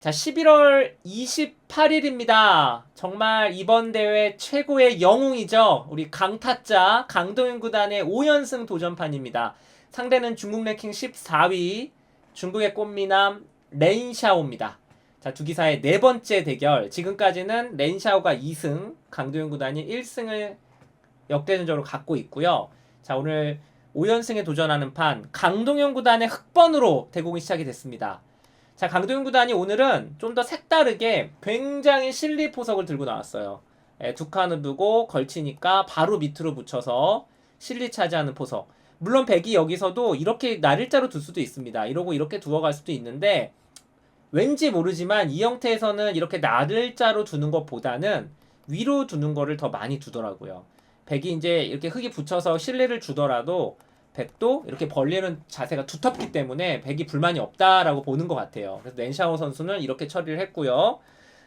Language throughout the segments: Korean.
자, 11월 28일입니다. 정말 이번 대회 최고의 영웅이죠. 우리 강타자 강동윤 구단의 5연승 도전판입니다. 상대는 중국 랭킹 14위 중국의 꽃미남 렌샤오입니다. 자, 두 기사의 네 번째 대결. 지금까지는 렌샤오가 2승, 강도윤 구단이 1승을 역대전적으로 갖고 있고요. 자, 오늘 5연승에 도전하는 판 강동현 구단의 흑번으로 대공이 시작이 됐습니다. 자, 강도윤 구단이 오늘은 좀 더 색다르게 굉장히 실리 포석을 들고 나왔어요. 예, 두 칸을 두고 걸치니까 바로 밑으로 붙여서 실리 차지하는 포석. 물론 백이 여기서도 이렇게 날일자로 둘 수도 있습니다. 이러고 이렇게 두어갈 수도 있는데 왠지 모르지만 이 형태에서는 이렇게 날일자로 두는 것보다는 위로 두는 거를 더 많이 두더라고요. 백이 이제 이렇게 흙이 붙여서 실리를 주더라도 백도 이렇게 벌리는 자세가 두텁기 때문에 백이 불만이 없다라고 보는 것 같아요. 그래서 렌샤오 선수는 이렇게 처리를 했고요.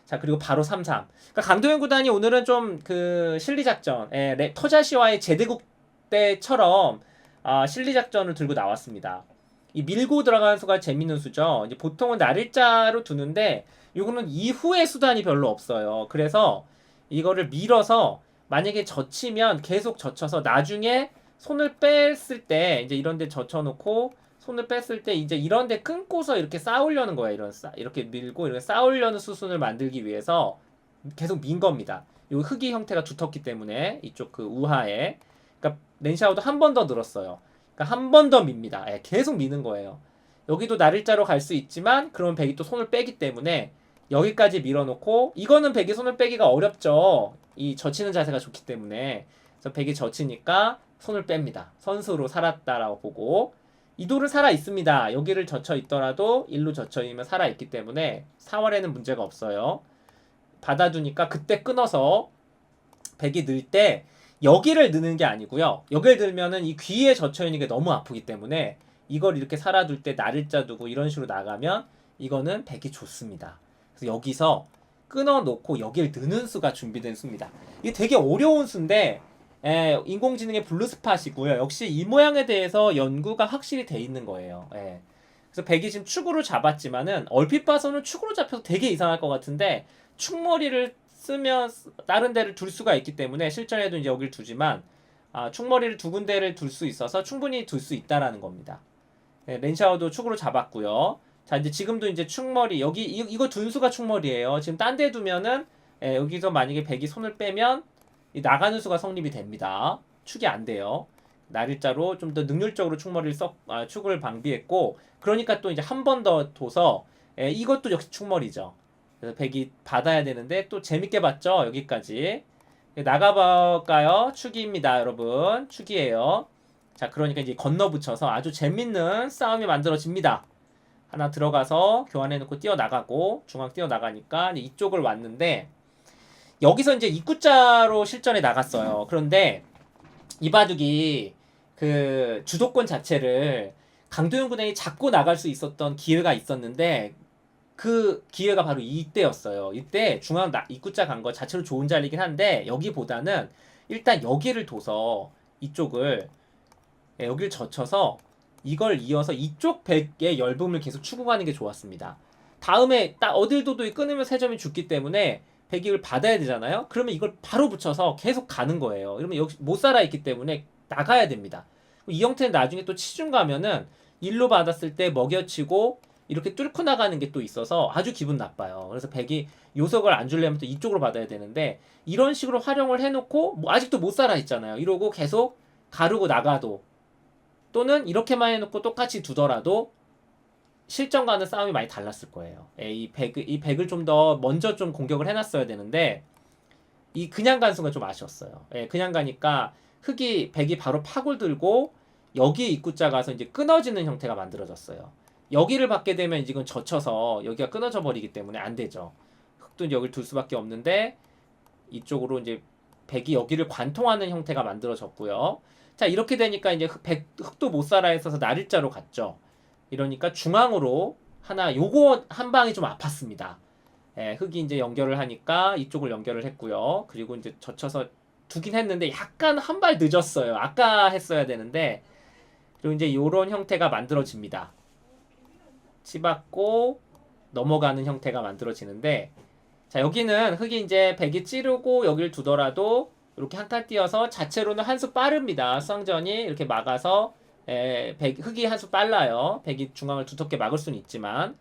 자 그리고 바로 3-3. 그러니까 강도현 구단이 오늘은 좀 그 실리 작전, 예, 레- 토자시와의 제대국 때처럼 아, 실리 작전을 들고 나왔습니다. 이 밀고 들어가는 수가 재밌는 수죠. 이제 보통은 날일자로 두는데 이거는 이후의 수단이 별로 없어요. 그래서 이거를 밀어서 만약에 젖히면 계속 젖혀서 나중에 손을 뺐을 때 이제 이런 데 젖혀놓고 손을 뺐을 때 이제 이런 데 끊고서 이렇게 쌓으려는 거예요. 이런 쌓 이렇게 밀고 이렇게 쌓으려는 수순을 만들기 위해서 계속 민 겁니다. 이 흙이 형태가 두텁기 때문에 이쪽 그 우하에 그러니까 렌샤오도 한 번 더 늘었어요. 그러니까 한 번 더 밉니다. 예, 계속 미는 거예요. 여기도 날일자로 갈 수 있지만 그러면 백이 또 손을 빼기 때문에 여기까지 밀어놓고 이거는 백이 손을 빼기가 어렵죠. 이 젖히는 자세가 좋기 때문에 그래서 백이 젖히니까 손을 뺍니다. 선수로 살았다라고 보고 이도를 살아 있습니다. 여기를 젖혀 있더라도 일로 젖혀 있으면 살아 있기 때문에 4월에는 문제가 없어요. 받아두니까 그때 끊어서 백이 늘 때 여기를 넣는 게 아니고요. 여기를 들면은 이 귀에 젖혀 있는 게 너무 아프기 때문에 이걸 이렇게 살아둘 때 날일자 두고 이런 식으로 나가면 이거는 백이 좋습니다. 그래서 여기서 끊어 놓고 여기를 넣는 수가 준비된 수입니다. 이게 되게 어려운 수인데 예, 인공지능의 블루 스팟이고요. 역시 이 모양에 대해서 연구가 확실히 돼 있는 거예요. 예. 그래서 백이 지금 축으로 잡았지만은 얼핏 봐서는 축으로 잡혀서 되게 이상할 것 같은데 축머리를 쓰면 다른 데를 둘 수가 있기 때문에 실전에도 이제 여기를 두지만 아, 축머리를 두 군데를 둘 수 있어서 충분히 둘 수 있다라는 겁니다. 예, 렌샤오도 축으로 잡았고요. 자 이제 지금도 이제 축머리 여기 이, 이거 둔수가 축머리예요. 지금 딴 데 두면은 예, 여기서 만약에 백이 손을 빼면 이 나가는 수가 성립이 됩니다. 축이 안 돼요. 날일자로 좀 더 능률적으로 축머리를 썩 아, 축을 방비했고 그러니까 또 이제 한 번 더 둬서 예, 이것도 역시 축머리죠. 그래서 백이 받아야 되는데 또 재밌게 봤죠 여기까지 예, 나가볼까요? 축입니다 여러분 축이에요. 자 그러니까 이제 건너 붙여서 아주 재밌는 싸움이 만들어집니다. 하나 들어가서 교환해놓고 뛰어나가고 중앙 뛰어나가니까 이쪽을 왔는데 여기서 이제 입구자로 실전에 나갔어요. 그런데 이 바둑이 그 주도권 자체를 강도현 군이 잡고 나갈 수 있었던 기회가 있었는데 그 기회가 바로 이때였어요. 이때 중앙 나, 입구자 간 거 자체로 좋은 자리긴 한데 여기보다는 일단 여기를 둬서 이쪽을 예, 여기를 젖혀서 이걸 이어서 이쪽 백의 열분을 계속 추구하는 게 좋았습니다. 다음에 딱 어딜 둬도 끊으면 세 점이 죽기 때문에 백이을 받아야 되잖아요. 그러면 이걸 바로 붙여서 계속 가는 거예요. 그러면 여기 못 살아 있기 때문에 나가야 됩니다. 이 형태는 나중에 또 치중 가면은 일로 받았을 때 먹여치고 이렇게 뚫고 나가는 게 또 있어서 아주 기분 나빠요. 그래서 백이 요석을 안 주려면 또 이쪽으로 받아야 되는데 이런 식으로 활용을 해놓고 뭐 아직도 못 살아 있잖아요. 이러고 계속 가르고 나가도 또는 이렇게만 해놓고 똑같이 두더라도 실전과는 싸움이 많이 달랐을 거예요. 예, 이 백, 이 백을 좀 더 먼저 좀 공격을 해놨어야 되는데 이 그냥 간 순간 좀 아쉬웠어요. 예, 그냥 가니까 흑이 백이 바로 파골 들고 여기에 입구자 가서 이제 끊어지는 형태가 만들어졌어요. 여기를 받게 되면 이건 젖혀서 여기가 끊어져 버리기 때문에 안 되죠. 이제 여기를 둘 수밖에 없는데 이쪽으로 이제 백이 여기를 관통하는 형태가 만들어졌고요. 자 이렇게 되니까 이제 흑, 백, 흑도 못 살아 있어서 날일자로 갔죠. 이러니까 중앙으로 하나 요거 한 방이 좀 아팠습니다. 예, 흑이 이제 연결을 하니까 이쪽을 연결을 했고요. 그리고 이제 젖혀서 두긴 했는데 약간 한 발 늦었어요. 아까 했어야 되는데 그리고 이제 요런 형태가 만들어집니다. 치받고 넘어가는 형태가 만들어지는데 자 여기는 흙이 이제 백이 찌르고 여기를 두더라도 이렇게 한 칸 띄어서 자체로는 한 수 빠릅니다. 수상전이 이렇게 막아서 에, 백, 흙이 한 수 빨라요. 백이 중앙을 두텁게 막을 수는 있지만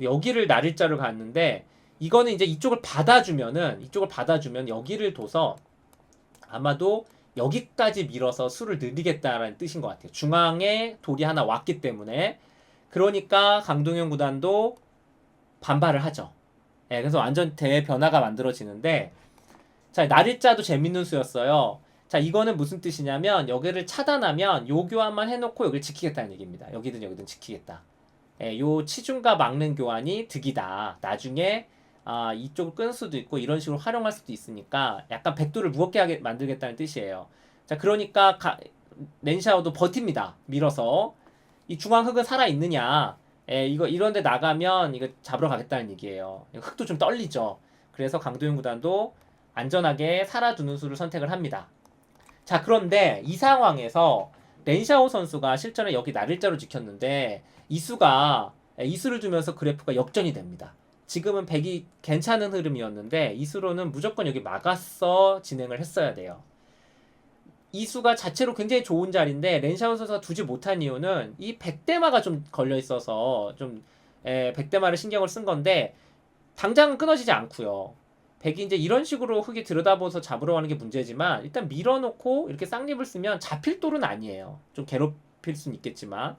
여기를 나릴자로 갔는데 이거는 이제 이쪽을 받아주면은 이쪽을 받아주면 여기를 둬서 아마도 여기까지 밀어서 수를 늘리겠다라는 뜻인 것 같아요. 중앙에 돌이 하나 왔기 때문에 그러니까 강동현 구단도 반발을 하죠. 예, 그래서 완전 대변화가 만들어지는데 자 나릴자도 재밌는 수였어요. 자 이거는 무슨 뜻이냐면 여기를 차단하면 요 교환만 해놓고 여기를 지키겠다는 얘기입니다. 여기든 여기든 지키겠다. 예, 요 치중과 막는 교환이 득이다. 나중에 아, 이쪽을 끊을 수도 있고 이런 식으로 활용할 수도 있으니까 약간 백도를 무겁게 하게 만들겠다는 뜻이에요. 자 그러니까 가, 렌샤오도 버팁니다. 밀어서 이 중앙 흙은 살아 있느냐? 예, 이거 이런데 나가면 이거 잡으러 가겠다는 얘기예요. 흙도 좀 떨리죠. 그래서 강도현 구단도 안전하게 살아두는 수를 선택을 합니다. 자 그런데 이 상황에서 렌샤오 선수가 실전에 여기 나를자로 지켰는데 이 수가 예, 이 수를 두면서 그래프가 역전이 됩니다. 지금은 100이 괜찮은 흐름이었는데 이 수로는 무조건 여기 막았어 진행을 했어야 돼요. 이 수가 자체로 굉장히 좋은 자리인데 렌샤오 선수가 두지 못한 이유는 이 100대마가 좀 걸려 있어서 좀 에, 100대마를 신경을 쓴 건데 당장은 끊어지지 않고요. 100이 이제 이런 식으로 흙이 들여다보면서 잡으러 가는 게 문제지만 일단 밀어놓고 이렇게 쌍립을 쓰면 잡힐 돌은 아니에요. 좀 괴롭힐 수는 있겠지만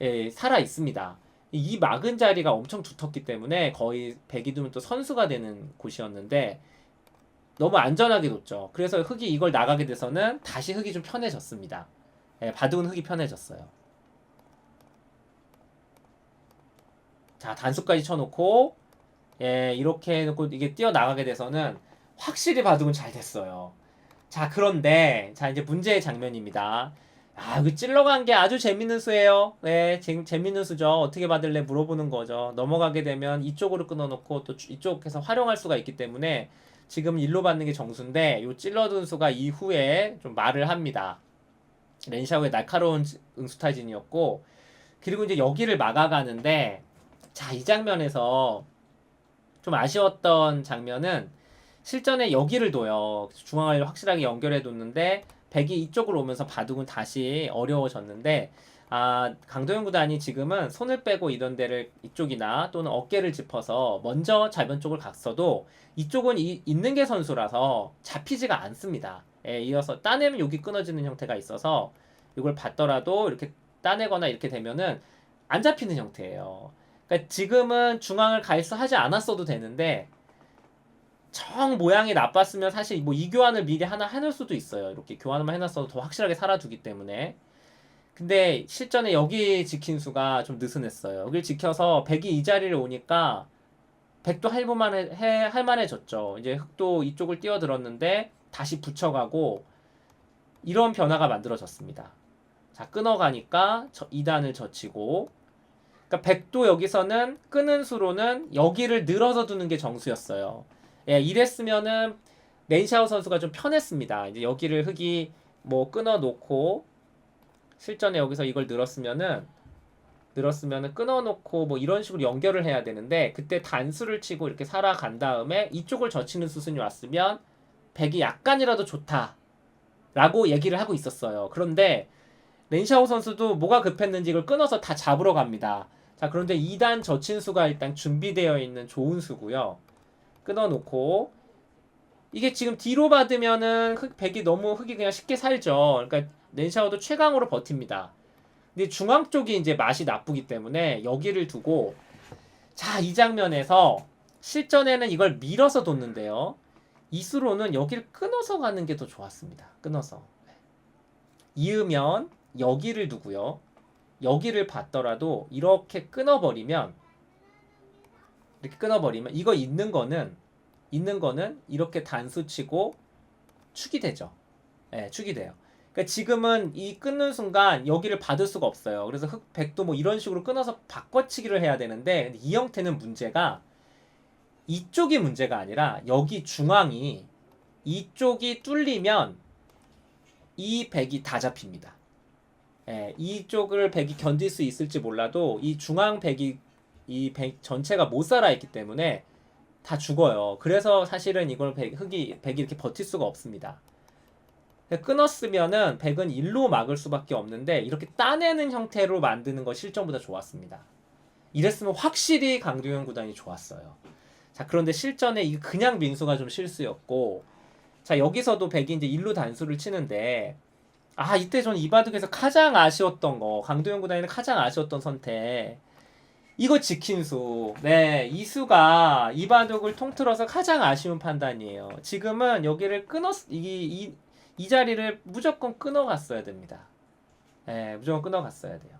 예, 살아 있습니다. 이 막은 자리가 엄청 두텁기 때문에 거의 100이 두면 또 선수가 되는 곳이었는데 너무 안전하게 뒀죠. 그래서 흙이 이걸 나가게 돼서는 다시 흙이 좀 편해졌습니다. 예, 바둑은 흙이 편해졌어요. 자, 단수까지 쳐놓고 예, 이렇게 해놓고 이게 뛰어나가게 돼서는 확실히 바둑은 잘 됐어요. 자, 그런데 자, 이제 문제의 장면입니다. 아, 그 찔러간 게 아주 재밌는 수예요. 네, 재, 재밌는 수죠. 어떻게 받을래 물어보는 거죠. 넘어가게 되면 이쪽으로 끊어놓고 또 이쪽에서 활용할 수가 있기 때문에 지금 일로 받는 게 정수인데 요 찔러둔 수가 이후에 좀 말을 합니다. 렌샤오의 날카로운 응수 타진이었고 그리고 이제 여기를 막아가는데 자 이 장면에서 좀 아쉬웠던 장면은 실전에 여기를 둬요. 중앙을 확실하게 연결해 뒀는데 백이 이쪽으로 오면서 바둑은 다시 어려워졌는데 아, 강도현 구단이 지금은 손을 빼고 이런 데를 이쪽이나 또는 어깨를 짚어서 먼저 좌변 쪽을 갔어도 이쪽은 이, 있는 게 선수라서 잡히지가 않습니다. 예, 이어서 따내면 여기 끊어지는 형태가 있어서 이걸 받더라도 이렇게 따내거나 이렇게 되면은 안 잡히는 형태예요. 그러니까 지금은 중앙을 가입하지 않았어도 되는데 정 모양이 나빴으면 사실 뭐 이 교환을 미리 하나 해놓을 수도 있어요. 이렇게 교환만 해놨어도 더 확실하게 살아두기 때문에. 근데 실전에 여기 지킨 수가 좀 느슨했어요. 여길 지켜서 백이 이 자리를 오니까 백도 할만해 해- 할만해졌죠. 이제 흑도 이쪽을 뛰어들었는데 다시 붙여가고 이런 변화가 만들어졌습니다. 자 끊어가니까 저 2단을 젖히고 그러니까 백도 여기서는 끄는 수로는 여기를 늘어서 두는 게 정수였어요. 예, 이랬으면은 렌샤오 선수가 좀 편했습니다. 이제 여기를 흑이 뭐 끊어 놓고 실전에 여기서 이걸 늘었으면은 늘었으면은 끊어 놓고 뭐 이런 식으로 연결을 해야 되는데 그때 단수를 치고 이렇게 살아간 다음에 이쪽을 젖히는 수순이 왔으면 백이 약간이라도 좋다 라고 얘기를 하고 있었어요. 그런데 렌샤오 선수도 뭐가 급했는지 이걸 끊어서 다 잡으러 갑니다. 자, 그런데 2단 젖힌 수가 일단 준비되어 있는 좋은 수고요. 끊어놓고 이게 지금 뒤로 받으면은 흑, 백이 너무 흙이 그냥 쉽게 살죠. 그러니까 렌샤오도 최강으로 버팁니다. 근데 중앙 쪽이 이제 맛이 나쁘기 때문에 여기를 두고 자, 이 장면에서 실전에는 이걸 밀어서 뒀는데요. 이수로는 여기를 끊어서 가는 게 더 좋았습니다. 끊어서. 이으면 여기를 두고요. 여기를 받더라도 이렇게 끊어버리면 이렇게 끊어버리면 이거 있는 거는 있는 거는 이렇게 단수 치고 축이 되죠. 예, 축이 돼요. 그러니까 지금은 이 끊는 순간 여기를 받을 수가 없어요. 그래서 흑 백도 뭐 이런 식으로 끊어서 바꿔치기를 해야 되는데 이 형태는 문제가 이쪽이 문제가 아니라 여기 중앙이 이쪽이 뚫리면 이 백이 다 잡힙니다. 예, 이쪽을 백이 견딜 수 있을지 몰라도 이 중앙 백이 이 백 전체가 못 살아 있기 때문에 다 죽어요. 그래서 사실은 이걸 백, 흙이 백이 이렇게 버틸 수가 없습니다. 끊었으면은 백은 일로 막을 수밖에 없는데 이렇게 따내는 형태로 만드는 거 실전보다 좋았습니다. 이랬으면 확실히 강도현 구단이 좋았어요. 자 그런데 실전에 이 그냥 민수가 좀 실수였고 자 여기서도 백이 이제 일로 단수를 치는데 아 이때 전 이 바둑에서 가장 아쉬웠던 거 강도현 구단이는 가장 아쉬웠던 선택 이거 지킨 수. 네, 이 수가 이 바둑을 통틀어서 가장 아쉬운 판단이에요. 지금은 여기를 끊었 이, 이, 이 자리를 무조건 끊어갔어야 됩니다. 네, 무조건 끊어갔어야 돼요.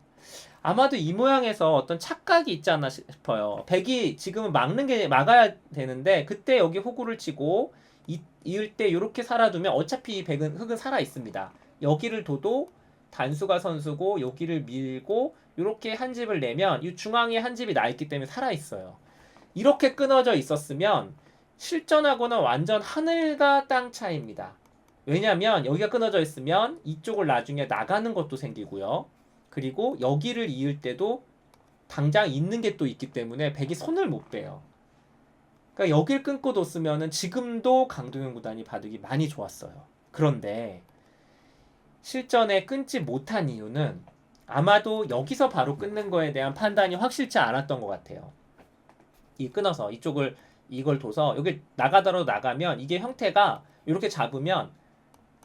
아마도 이 모양에서 어떤 착각이 있지 않나 싶어요. 백이 지금은 막는 게 막아야 되는데 그때 여기 호구를 치고 이, 이을 때 이렇게 살아두면 어차피 백은 흙은 살아 있습니다. 여기를 둬도 단수가 선수고 여기를 밀고 이렇게 한 집을 내면 이 중앙에 한 집이 나 있기 때문에 살아 있어요. 이렇게 끊어져 있었으면 실전하고는 완전 하늘과 땅 차이입니다. 왜냐하면 여기가 끊어져 있으면 이쪽을 나중에 나가는 것도 생기고요. 그리고 여기를 이을 때도 당장 있는 게 또 있기 때문에 백이 손을 못 빼요. 그러니까 여길 끊고 뒀으면은 지금도 강동현 구단이 바둑이 많이 좋았어요. 그런데 실전에 끊지 못한 이유는 아마도 여기서 바로 끊는 거에 대한 판단이 확실치 않았던 것 같아요. 이 끊어서 이쪽을 이걸 둬서 여기 나가더라도 나가면 이게 형태가 이렇게 잡으면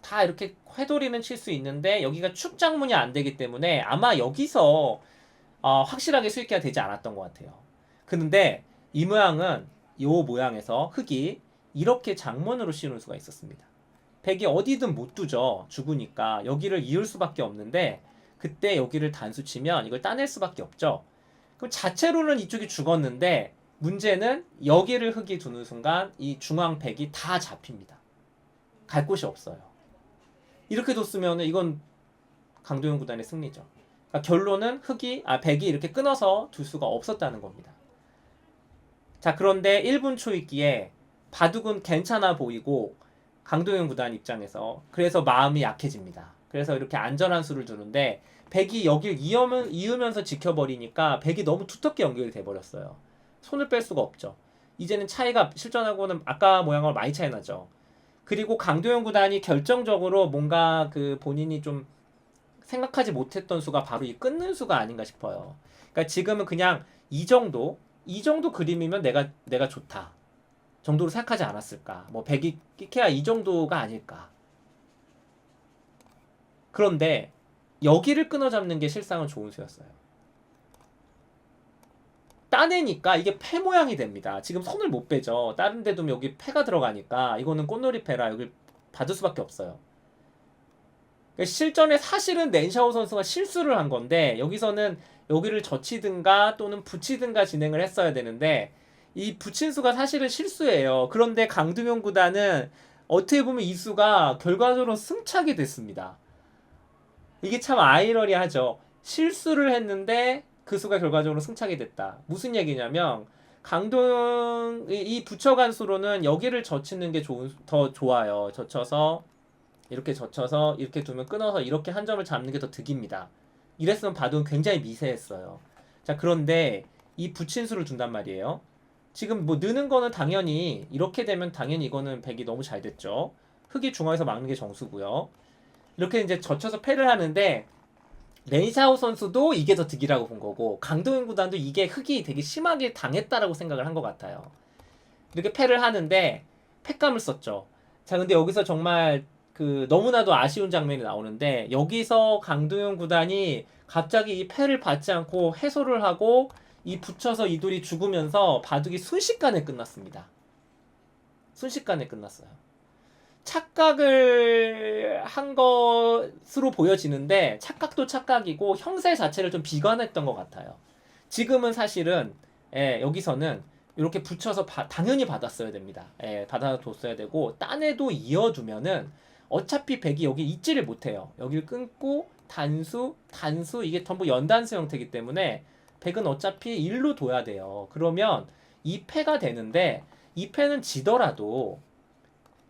다 이렇게 회돌이는 칠 수 있는데 여기가 축장문이 안 되기 때문에 아마 여기서 어, 확실하게 수익기가 되지 않았던 것 같아요. 그런데 이 모양은 이 모양에서 흙이 이렇게 장문으로 씌우는 수가 있었습니다. 백이 어디든 못 두죠. 죽으니까 여기를 이을 수밖에 없는데 그때 여기를 단수 치면 이걸 따낼 수밖에 없죠. 그럼 자체로는 이쪽이 죽었는데 문제는 여기를 흙이 두는 순간 이 중앙 백이 다 잡힙니다. 갈 곳이 없어요. 이렇게 뒀으면 이건 강도현 구단의 승리죠. 그러니까 결론은 흙이 아 백이 이렇게 끊어서 둘 수가 없었다는 겁니다. 자 그런데 1분 초 있기에 바둑은 괜찮아 보이고 강도현 구단 입장에서 그래서 마음이 약해집니다. 그래서 이렇게 안전한 수를 두는데 백이 여길 이으면, 이으면서 지켜버리니까 백이 너무 두텁게 연결이 돼버렸어요. 손을 뺄 수가 없죠. 이제는 차이가 실전하고는 아까 모양하고 많이 차이 나죠. 그리고 강도현 구단이 결정적으로 뭔가 그 본인이 좀 생각하지 못했던 수가 바로 이 끊는 수가 아닌가 싶어요. 그러니까 지금은 그냥 이 정도, 이 정도 그림이면 내가 내가 좋다. 정도로 생각하지 않았을까? 뭐 백이 끼케야 이 정도가 아닐까? 그런데 여기를 끊어잡는 게 실상은 좋은 수였어요. 따내니까 이게 패 모양이 됩니다. 지금 손을 못 빼죠. 다른 데도 여기 패가 들어가니까 이거는 꽃놀이 패라 여기 받을 수밖에 없어요. 그러니까 실전에 사실은 낸샤오 선수가 실수를 한 건데 여기서는 여기를 젖히든가 또는 붙이든가 진행을 했어야 되는데 이 붙인 수가 사실은 실수예요. 그런데 강등용 구단은 어떻게 보면 이 수가 결과적으로 승차게 됐습니다. 이게 참 아이러니하죠. 실수를 했는데 그 수가 결과적으로 승차게 됐다. 무슨 얘기냐면 강동 이 붙여간 수로는 여기를 젖히는 게 좋은 더 좋아요. 젖혀서 이렇게 젖혀서 이렇게 두면 끊어서 이렇게 한 점을 잡는 게 더 득입니다. 이랬으면 바둑은 굉장히 미세했어요. 자 그런데 이 붙인 수를 둔단 말이에요. 지금 뭐 느는 거는 당연히 이렇게 되면 당연히 이거는 백이 너무 잘 됐죠. 흙이 중앙에서 막는 게 정수고요. 이렇게 이제 젖혀서 패를 하는데 렌샤오 선수도 이게 더 득이라고 본 거고 강동현 구단도 이게 흙이 되게 심하게 당했다라고 생각을 한 것 같아요. 이렇게 패를 하는데 패감을 썼죠. 자 근데 여기서 정말 그 너무나도 아쉬운 장면이 나오는데 여기서 강동현 구단이 갑자기 이 패를 받지 않고 해소를 하고 이 붙여서 이돌이 죽으면서 바둑이 순식간에 끝났습니다. 순식간에 끝났어요. 착각을 한 것으로 보여지는데 착각도 착각이고 형세 자체를 좀 비관했던 것 같아요. 지금은 사실은 예, 여기서는 이렇게 붙여서 바, 당연히 받았어야 됩니다. 예, 받아뒀어야 되고 딴에도 이어두면은 어차피 백이 여기 있지를 못해요. 여기를 끊고 단수, 단수 이게 전부 연단수 형태이기 때문에 백은 어차피 일로 둬야 돼요. 그러면 이 패가 되는데 이 패는 지더라도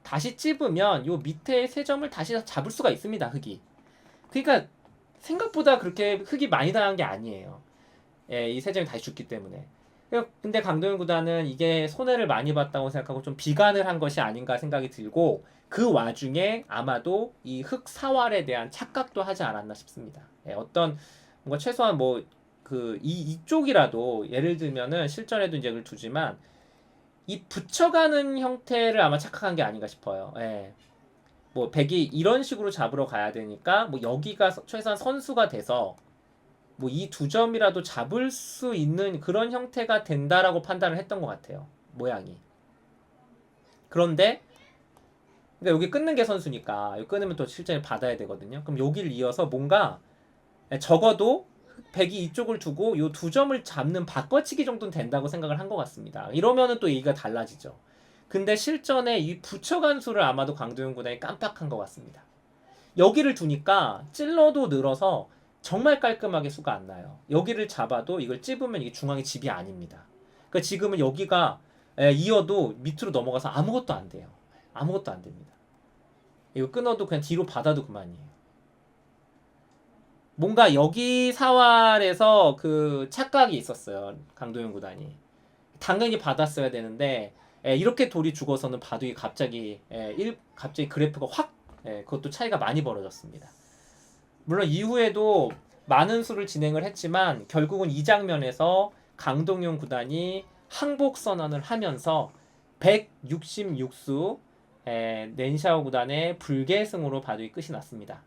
다시 찝으면 요 밑에 세 점을 다시 잡을 수가 있습니다. 흙이. 그러니까 생각보다 그렇게 흙이 많이 당한 게 아니에요. 예, 이 세 점이 다시 죽기 때문에. 근데 강동현 구단은 이게 손해를 많이 봤다고 생각하고 좀 비관을 한 것이 아닌가 생각이 들고 그 와중에 아마도 이 흑사활에 대한 착각도 하지 않았나 싶습니다. 예, 어떤 뭔가 최소한 뭐 그 이 이쪽이라도 예를 들면은 실전에도 이제 두지만 이 붙여가는 형태를 아마 착각한 게 아닌가 싶어요. 예. 뭐 백이 이런 식으로 잡으러 가야 되니까 뭐 여기가 서- 최소한 선수가 돼서 뭐 이 두 점이라도 잡을 수 있는 그런 형태가 된다라고 판단을 했던 것 같아요. 모양이. 그런데 그러니까 여기 끊는 게 선수니까 여기 끊으면 또 실전에 받아야 되거든요. 그럼 여기를 이어서 뭔가 적어도 백이 이쪽을 두고 요 두 점을 잡는 바꿔치기 정도는 된다고 생각을 한 것 같습니다. 이러면은 또 얘기가 달라지죠. 근데 실전에 이 붙여간 수를 아마도 강도현 구단이 깜빡한 것 같습니다. 여기를 두니까 찔러도 늘어서 정말 깔끔하게 수가 안 나요. 여기를 잡아도 이걸 찝으면 이게 중앙의 집이 아닙니다. 그러니까 지금은 여기가 에, 이어도 밑으로 넘어가서 아무것도 안 돼요. 아무것도 안 됩니다. 이거 끊어도 그냥 뒤로 받아도 그만이에요. 뭔가 여기 사활에서 그 착각이 있었어요. 강도현 구단이. 당연히 받았어야 되는데 에, 이렇게 돌이 죽어서는 바둑이 갑자기 에, 일, 갑자기 그래프가 확 에, 그것도 차이가 많이 벌어졌습니다. 물론 이후에도 많은 수를 진행을 했지만 결국은 이 장면에서 강동용 구단이 항복 선언을 하면서 166수 에, 넨샤오 구단의 불계승으로 바둑이 끝이 났습니다.